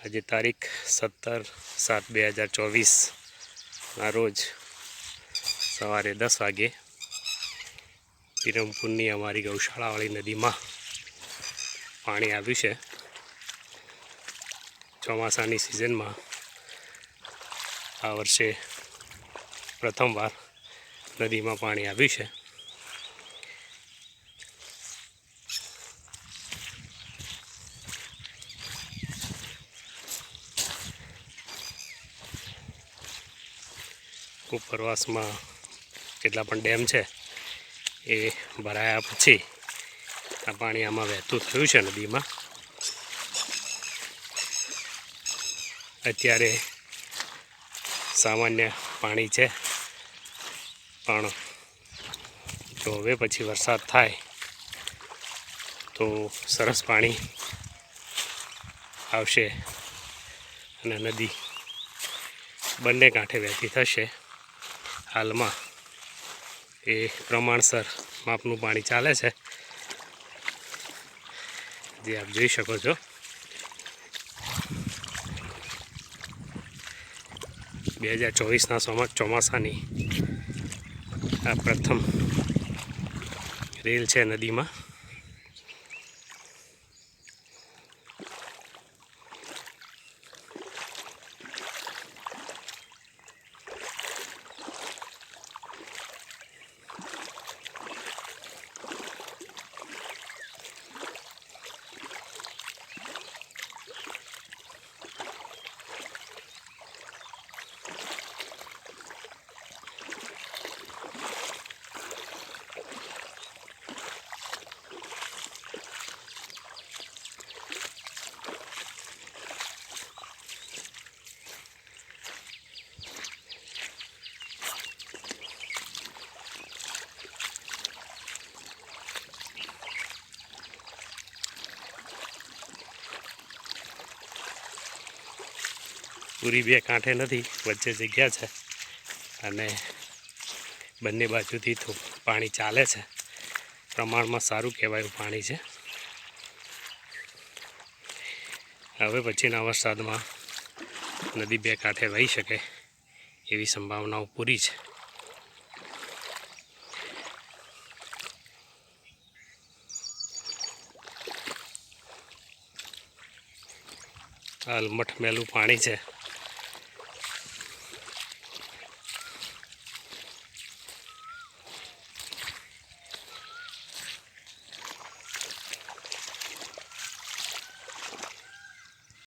આજે તારીખ સત્તર સાત બે હજાર ચોવીસના રોજ સવારે દસ વાગે વિરમપુરની અમારી ગૌશાળાવાળી નદીમાં પાણી આવ્યું છે. ચોમાસાની સિઝનમાં આ વર્ષે પ્રથમવાર નદીમાં પાણી આવ્યું છે. ઉપરવાસમાં જેટલા પણ ડેમ છે, એ ભરાયા પછી આ પાણી આમાં વહેતું થયું છે નદીમાં. અત્યારે સામાન્ય પાણી છે, પણ જો હવે પછી વરસાદ થાય તો સરસ પાણી આવશે અને નદી બંને કાંઠે વહેતી થશે. હાલમાં એ પ્રમાણસર માપનું પાણી ચાલે છે. જે આપ જોઈ શકો છો. બે હજાર ચોવીસના ચોમા, ચોમાસાની આ પ્રથમ રેલ છે નદીમાં. પૂરી બે કાંઠે નથી, વચ્ચે જગ્યા છે. અને બંને બાજુથી પાણી ચાલે છે. પ્રમાણમાં સારું કહેવાય પાણી છે. હવે પછીના વરસાદમાં નદી બે કાંઠે વહી શકે એવી સંભાવનાઓ પૂરી છે. અલમઠ મેલું પાણી છે.